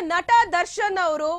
ನಟ ದರ್ಶನ್ ಅವರು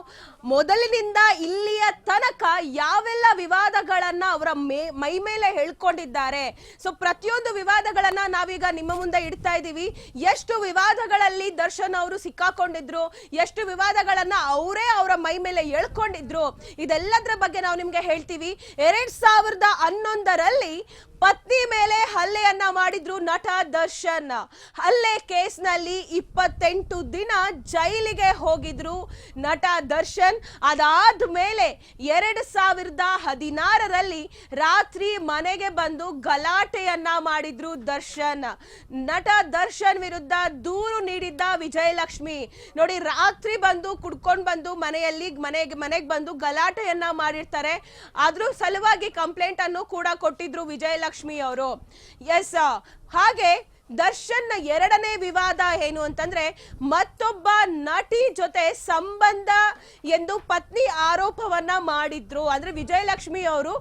ಮೊದಲಿನಿಂದ ಇಲ್ಲಿಯ ತನಕ ಯಾವೆಲ್ಲ ವಿವಾದಗಳನ್ನ ಅವರ ಮೇ, ಮೈ ಮೇಲೆ ಹೇಳ್ಕೊಂಡಿದ್ದಾರೆ. ಸೊ ಪ್ರತಿಯೊಂದು ವಿವಾದಗಳನ್ನ ನಾವೀಗ ನಿಮ್ಮ ಮುಂದೆ ಇಡ್ತಾ ಇದ್ದೀವಿ. ಎಷ್ಟು ವಿವಾದಗಳಲ್ಲಿ ದರ್ಶನ್ ಅವರು ಸಿಕ್ಕಾಕೊಂಡಿದ್ರು, ಎಷ್ಟು ವಿವಾದಗಳನ್ನ ಅವರೇ ಅವರ ಮೈ ಮೇಲೆ ಎಳ್ಕೊಂಡಿದ್ರು, ಇದೆಲ್ಲದರ ಬಗ್ಗೆ ನಾವು ನಿಮ್ಗೆ ಹೇಳ್ತೀವಿ. ಎರಡ್ ಸಾವಿರದ ಹನ್ನೊಂದರಲ್ಲಿ ಪತ್ನಿ ಮೇಲೆ ಹಲ್ಲೆಯನ್ನ ಮಾಡಿದ್ರು ನಟ ದರ್ಶನ್. ಹಲ್ಲೆ ಕೇಸ್ನಲ್ಲಿ ಇಪ್ಪತ್ತೆಂಟು ದಿನ ಜೈಲಿಗೆ ಹೋಗಿದ್ರು ನಟ ದರ್ಶನ್. ಅದಾದ ಮೇಲೆ ಎರಡು ಸಾವಿರದ ಹದಿನಾರರಲ್ಲಿ ರಾತ್ರಿ ಮನೆಗೆ ಬಂದು ಗಲಾಟೆಯನ್ನ ಮಾಡಿದ್ರು ದರ್ಶನ್. ನಟ ದರ್ಶನ್ ವಿರುದ್ಧ ದೂರು ನೀಡಿದ್ದ ವಿಜಯಲಕ್ಷ್ಮಿ. ನೋಡಿ, ರಾತ್ರಿ ಬಂದು ಕುಡ್ಕೊಂಡು ಬಂದು ಮನೆಯಲ್ಲಿ ಮನೆಗೆ ಮನೆಗೆ ಬಂದು ಗಲಾಟೆಯನ್ನ ಮಾಡಿರ್ತಾರೆ. ಅದ್ರ ಸಲುವಾಗಿ ಕಂಪ್ಲೇಂಟ್ ಅನ್ನು ಕೂಡ ಕೊಟ್ಟಿದ್ರು ವಿಜಯಲಕ್ಷ್ಮಿ ಅವರು. ಎಸ್ ಹಾಗೆ ದರ್ಶನ್ ಎರಡನೇ ವಿವಾದ ಏನು ಅಂತಂದ್ರೆ ಮತ್ತೊಬ್ಬ ನಟಿ ಜೊತೆ ಸಂಬಂಧ ಎಂದು ಪತ್ನಿ ಆರೋಪವನ್ನ ಮಾಡಿದ್ರು. ಅಂದ್ರೆ ವಿಜಯಲಕ್ಷ್ಮಿ ಅವರು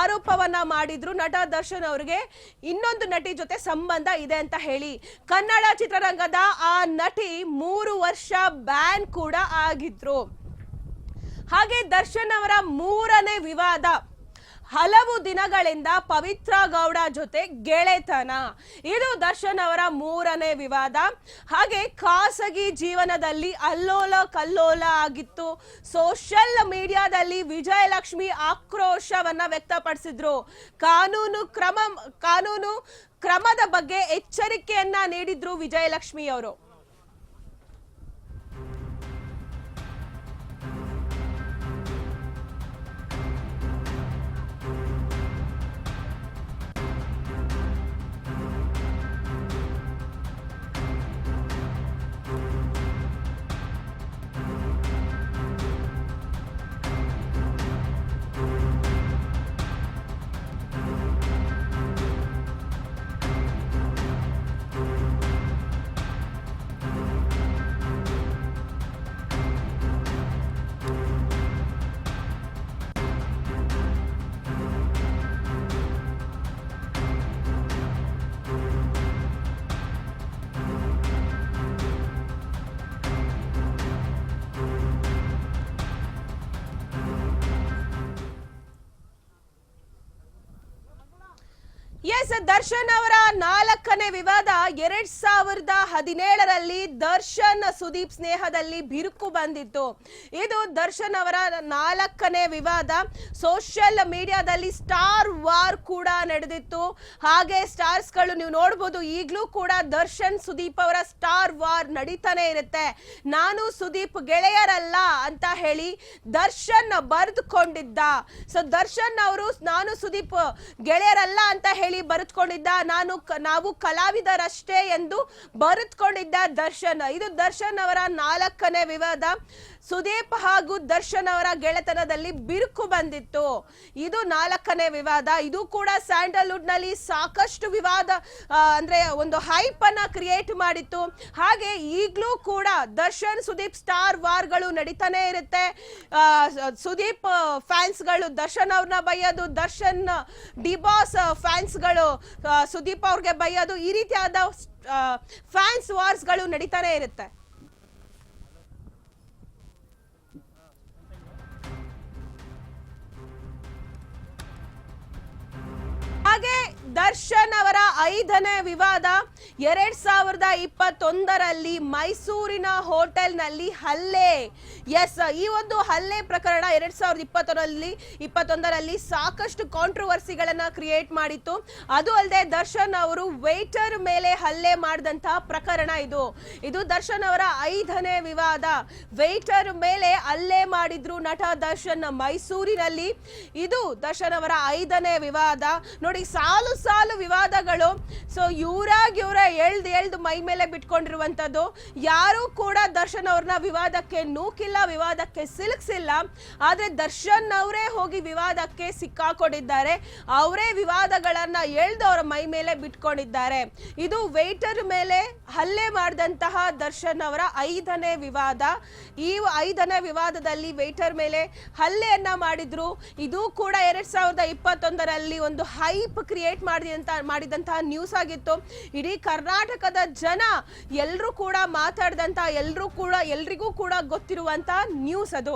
ಆರೋಪವನ್ನ ಮಾಡಿದ್ರು. ನಟ ದರ್ಶನ್ ಅವರಿಗೆ ಇನ್ನೊಂದು ನಟಿ ಜೊತೆ ಸಂಬಂಧ ಇದೆ ಅಂತ ಹೇಳಿ ಕನ್ನಡ ಚಿತ್ರರಂಗದ ಆ ನಟಿ ಮೂರು ವರ್ಷ ಬ್ಯಾನ್ ಕೂಡ ಆಗಿದ್ರು. ಹಾಗೆ ದರ್ಶನ್ ಅವರ ಮೂರನೇ ವಿವಾದ ಹಲವು ದಿನಗಳಿಂದ ಪವಿತ್ರ ಗೌಡ ಜೊತೆ ಗೆಳೆತನ. ಇದು ದರ್ಶನ್ ಅವರ ಮೂರನೇ ವಿವಾದ. ಹಾಗೆ ಖಾಸಗಿ ಜೀವನದಲ್ಲಿ ಅಲ್ಲೋಲ ಕಲ್ಲೋಲ ಆಗಿತ್ತು. ಸೋಷಿಯಲ್ ಮೀಡಿಯಾದಲ್ಲಿ ವಿಜಯಲಕ್ಷ್ಮಿ ಆಕ್ರೋಶವನ್ನ ವ್ಯಕ್ತಪಡಿಸಿದ್ರು. ಕಾನೂನು ಕ್ರಮ, ಕಾನೂನು ಕ್ರಮದ ಬಗ್ಗೆ ಎಚ್ಚರಿಕೆಯನ್ನ ನೀಡಿದ್ರು ವಿಜಯಲಕ್ಷ್ಮಿ ಅವರು. ಎಸ್, ದರ್ಶನ್ ಅವರ ನಾಲ್ಕನೇ ವಿವಾದ ಎರಡ್ ಸಾವಿರದ ಹದಿನೇಳರಲ್ಲಿ ದರ್ಶನ್ ಸುದೀಪ್ ಸ್ನೇಹದಲ್ಲಿ ಬಿರುಕು ಬಂದಿತ್ತು. ಇದು ದರ್ಶನ್ ಅವರ ನಾಲ್ಕನೇ ವಿವಾದ. ಸೋಷಿಯಲ್ ಮೀಡಿಯಾದಲ್ಲಿ ಸ್ಟಾರ್ ವಾರ್ ಕೂಡ ನಡೆದಿತ್ತು. ಹಾಗೆ ಸ್ಟಾರ್ಸ್ಗಳು ನೀವು ನೋಡ್ಬೋದು, ಈಗಲೂ ಕೂಡ ದರ್ಶನ್ ಸುದೀಪ್ ಅವರ ಸ್ಟಾರ್ ವಾರ್ ನಡೀತಾನೆ ಇರುತ್ತೆ. ನಾನು ಸುದೀಪ್ ಗೆಳೆಯರಲ್ಲ ಅಂತ ಹೇಳಿ ದರ್ಶನ್ ಬರೆದುಕೊಂಡಿದ್ದ. ಸೊ, ದರ್ಶನ್ ಅವರು, ನಾನು ಸುದೀಪ್ ಗೆಳೆಯರಲ್ಲ ಅಂತ ಹೇಳಿ ಬರೆದುಕೊಂಡಿದ್ದ ನಾನು ನಾವು ಕಲಾವಿದರಷ್ಟೇ ಎಂದು ಬರೆದುಕೊಂಡಿದ್ದ ದರ್ಶನ್. ಇದು ದರ್ಶನ್ ಅವರ ನಾಲ್ಕನೇ ವಿವಾದ. ಸುದೀಪ್ ಹಾಗೂ ದರ್ಶನ್ ಅವರ ಗೆಳೆತನದಲ್ಲಿ ಬಿರುಕು ಬಂದಿತ್ತು. ಇದು ನಾಲ್ಕನೇ ವಿವಾದ. ಇದು ಕೂಡ ಸ್ಯಾಂಡಲ್ವುಡ್ನಲ್ಲಿ ಸಾಕಷ್ಟು ವಿವಾದ ಅಂದ್ರೆ ಒಂದು ಹೈಪ್ ಅನ್ನ ಕ್ರಿಯೇಟ್ ಮಾಡಿತ್ತು. ಹಾಗೆ ಈಗಲೂ ಕೂಡ ದರ್ಶನ್, ಸುದೀಪ್ ಸ್ಟಾರ್ ವಾರ್ಗಳು ನಡೀತಾನೆ ಇರುತ್ತೆ. ಸುದೀಪ್ ಫ್ಯಾನ್ಸ್ಗಳು ದರ್ಶನ್ ಅವ್ರನ್ನ ಬೈಯೋದು ದರ್ಶನ್ ಡಿಬಾಸ್ ಫ್ಯಾನ್ಸ್ಗಳು ಸುದೀಪ್ ಅವ್ರಿಗೆ ಬೈಯೋದು ಈ ರೀತಿಯಾದ ಫ್ಯಾನ್ಸ್ ವಾರ್ಸ್ಗಳು ನಡೀತಾನೆ ಇರುತ್ತೆ. ಹಾಗೆ ದರ್ಶನ್ ಅವರ ಐದನೇ ವಿವಾದ. ಎರಡ್ ಸಾವಿರದ ಇಪ್ಪತ್ತೊಂದರಲ್ಲಿ ಮೈಸೂರಿನ ಹೋಟೆಲ್ನಲ್ಲಿ ಹಲ್ಲೆ. ಎಸ್, ಈ ಒಂದು ಹಲ್ಲೆ ಪ್ರಕರಣ ಎರಡ್ ಸಾವಿರದ ಇಪ್ಪತ್ತರಲ್ಲಿ ಇಪ್ಪತ್ತೊಂದರಲ್ಲಿ ಸಾಕಷ್ಟು ಕಾಂಟ್ರವರ್ಸಿಗಳನ್ನ ಕ್ರಿಯೇಟ್ ಮಾಡಿತ್ತು. ಅದು ಅಲ್ಲದೆ ದರ್ಶನ್ ಅವರು ವೇಟರ್ ಮೇಲೆ ಹಲ್ಲೆ ಮಾಡಿದಂತಹ ಪ್ರಕರಣ ಇದು. ಇದು ದರ್ಶನ್ ಅವರ ಐದನೇ ವಿವಾದ. ವೇಟರ್ ಮೇಲೆ ಹಲ್ಲೆ ಮಾಡಿದ್ರು ನಟ ದರ್ಶನ್ ಮೈಸೂರಿನಲ್ಲಿ. ಇದು ದರ್ಶನ್ ಅವರ ಐದನೇ ವಿವಾದ. ನೋಡಿ, ಸಾಲು ಸಾಲು ವಿವಾದಗಳು. ಸೊ ಇವ್ರಾಗ್ ಇವ್ರ ಎಳ್ದು ಎಳ್ದು ಮೈ ಮೇಲೆ ಬಿಟ್ಕೊಂಡಿರುವಂತದ್ದು ಯಾರು ಕೂಡ ದರ್ಶನ್ ಅವ್ರನ್ನ ವಿವಾದಕ್ಕೆ ನೂಕಿಲ್ಲ, ವಿವಾದಕ್ಕೆ ಸಿಲುಕ್ಸಿಲ್ಲ. ಆದ್ರೆ ದರ್ಶನ್ ಅವರೇ ಹೋಗಿ ವಿವಾದಕ್ಕೆ ಸಿಕ್ಕಾಕೊಂಡಿದ್ದಾರೆ. ಅವರೇ ವಿವಾದಗಳನ್ನ ಎಳ್ದು ಅವರ ಮೈ ಮೇಲೆ ಬಿಟ್ಕೊಂಡಿದ್ದಾರೆ. ಇದು ವೇಟರ್ ಮೇಲೆ ಹಲ್ಲೆ ಮಾಡಿದಂತಹ ದರ್ಶನ್ ಅವರ ಐದನೇ ವಿವಾದ. ಈ ಐದನೇ ವಿವಾದದಲ್ಲಿ ವೇಟರ್ ಮೇಲೆ ಹಲ್ಲೆಯನ್ನ ಮಾಡಿದ್ರು. ಇದು ಕೂಡ ಎರಡ್ ಸಾವಿರದ ಇಪ್ಪತ್ತೊಂದರಲ್ಲಿ ಒಂದು ಹೈಪ್ ಕ್ರಿಯೇಟ್ ಮಾಡಿದಂತ, ಮಾಡಿದಂತಹ ನ್ಯೂಸ್ ಆಗಿತ್ತು. ಇಡೀ ಕರ್ನಾಟಕದ ಜನ ಎಲ್ಲರೂ ಕೂಡ ಮಾತಾಡಿದಂಥ ಎಲ್ಲರೂ ಕೂಡ, ಎಲ್ರಿಗೂ ಕೂಡ ಗೊತ್ತಿರುವಂತ ನ್ಯೂಸ್ ಅದು.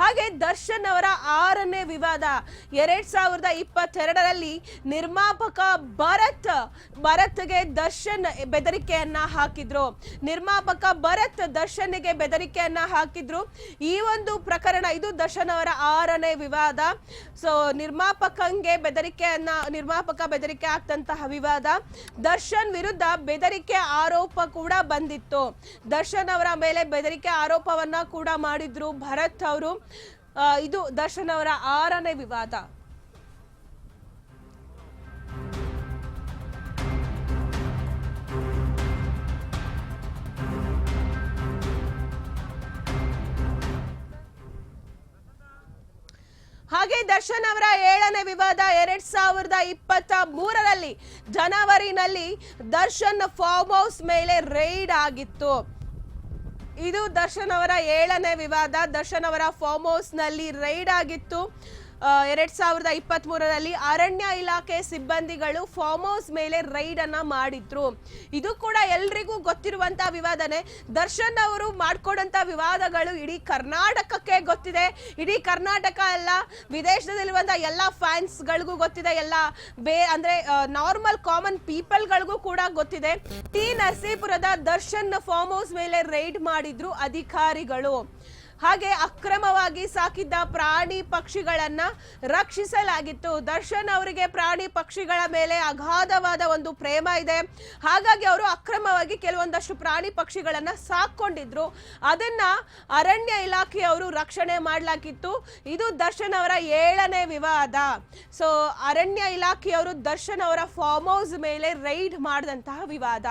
ಹಾಗೆ ದರ್ಶನ್ ಅವರ ಆರನೇ ವಿವಾದ ಎರಡ್ ಸಾವಿರದ ಇಪ್ಪತ್ತೆರಡರಲ್ಲಿ ನಿರ್ಮಾಪಕ ಭರತ್, ಭರತ್ಗೆ ದರ್ಶನ್ ಬೆದರಿಕೆಯನ್ನ ಹಾಕಿದ್ರು. ನಿರ್ಮಾಪಕ ಭರತ್ ದರ್ಶನ್ಗೆ ಬೆದರಿಕೆಯನ್ನ ಹಾಕಿದ್ರು. ಈ ಒಂದು ಪ್ರಕರಣ, ಇದು ದರ್ಶನ್ ಅವರ ಆರನೇ ವಿವಾದ. ಸೊ ನಿರ್ಮಾಪಕಂಗೆ ಬೆದರಿಕೆಯನ್ನ, ನಿರ್ಮಾಪಕ ಬೆದರಿಕೆ ಆಗ್ತಂತಹ ವಿವಾದ. ದರ್ಶನ್ ವಿರುದ್ಧ ಬೆದರಿಕೆ ಆರೋಪ ಕೂಡ ಬಂದಿತ್ತು. ದರ್ಶನ್ ಅವರ ಮೇಲೆ ಬೆದರಿಕೆ ಆರೋಪವನ್ನ ಕೂಡ ಮಾಡಿದ್ರು ಭರತ್ ಅವರು. ಇದು ದರ್ಶನ್ ಅವರ ಆರನೇ ವಿವಾದ. ದರ್ಶನ್ ಅವರ ಏಳನೇ ವಿವಾದ ಎರಡ್ ಸಾವಿರದ ಇಪ್ಪತ್ತ ಮೂರರಲ್ಲಿ ಜನವರಿನಲ್ಲಿ ದರ್ಶನ್ ಫಾರ್ಮ್ ಹೌಸ್ ಮೇಲೆ ರೈಡ್ ಆಗಿತ್ತು. ಇದು ದರ್ಶನ್ ಅವರ ಏಳನೇ ವಿವಾದ. ದರ್ಶನ್ ಅವರ ಫಾರ್ಮ್ ಹೌಸ್ನಲ್ಲಿ ರೈಡ್ ಆಗಿತ್ತು. ಎರಡ್ ಸಾವಿರದ ಇಪ್ಪತ್ತ್ ಮೂರರಲ್ಲಿ ಅರಣ್ಯ ಇಲಾಖೆ ಸಿಬ್ಬಂದಿಗಳು ಫಾರ್ಮ್ ಹೌಸ್ ಮೇಲೆ ರೈಡ್ ಅನ್ನ ಮಾಡಿದ್ರು. ಇದು ಕೂಡ ಎಲ್ರಿಗೂ ಗೊತ್ತಿರುವಂತ ವಿವಾದನೆ. ದರ್ಶನ್ ಅವರು ಮಾಡ್ಕೊಡಂತ ವಿವಾದಗಳು ಇಡೀ ಕರ್ನಾಟಕಕ್ಕೆ ಗೊತ್ತಿದೆ. ಇಡೀ ಕರ್ನಾಟಕ ಅಲ್ಲ ವಿದೇಶದಲ್ಲಿರುವಂತ ಎಲ್ಲ ಫ್ಯಾನ್ಸ್ಗಳಿಗೂ ಗೊತ್ತಿದೆ. ಎಲ್ಲ ಬೇ, ಅಂದ್ರೆ ನಾರ್ಮಲ್ ಕಾಮನ್ ಪೀಪಲ್ಗಳಿಗೂ ಕೂಡ ಗೊತ್ತಿದೆ. ಟಿ ನರಸೀಪುರದ ದರ್ಶನ್ ಫಾರ್ಮ್ ಹೌಸ್ ಮೇಲೆ ರೈಡ್ ಮಾಡಿದ್ರು ಅಧಿಕಾರಿಗಳು. ಹಾಗೆ ಅಕ್ರಮವಾಗಿ ಸಾಕಿದ್ದ ಪ್ರಾಣಿ ಪಕ್ಷಿಗಳನ್ನ ರಕ್ಷಿಸಲಾಗಿತ್ತು. ದರ್ಶನ್ ಅವರಿಗೆ ಪ್ರಾಣಿ ಪಕ್ಷಿಗಳ ಮೇಲೆ ಅಗಾಧವಾದ ಒಂದು ಪ್ರೇಮ ಇದೆ. ಹಾಗಾಗಿ ಅವರು ಅಕ್ರಮವಾಗಿ ಕೆಲವೊಂದಷ್ಟು ಪ್ರಾಣಿ ಪಕ್ಷಿಗಳನ್ನ ಸಾಕೊಂಡಿದ್ರು ಅದನ್ನ ಅರಣ್ಯ ಇಲಾಖೆಯವರು ರಕ್ಷಣೆ ಮಾಡಲಾಗಿತ್ತು ಇದು ದರ್ಶನ್ ಅವರ ಏಳನೇ ವಿವಾದ. ಸೊ ಅರಣ್ಯ ಇಲಾಖೆಯವರು ದರ್ಶನ್ ಅವರ ಫಾರ್ಮ್ ಹೌಸ್ ಮೇಲೆ ರೈಡ್ ಮಾಡಿದಂತಹ ವಿವಾದ.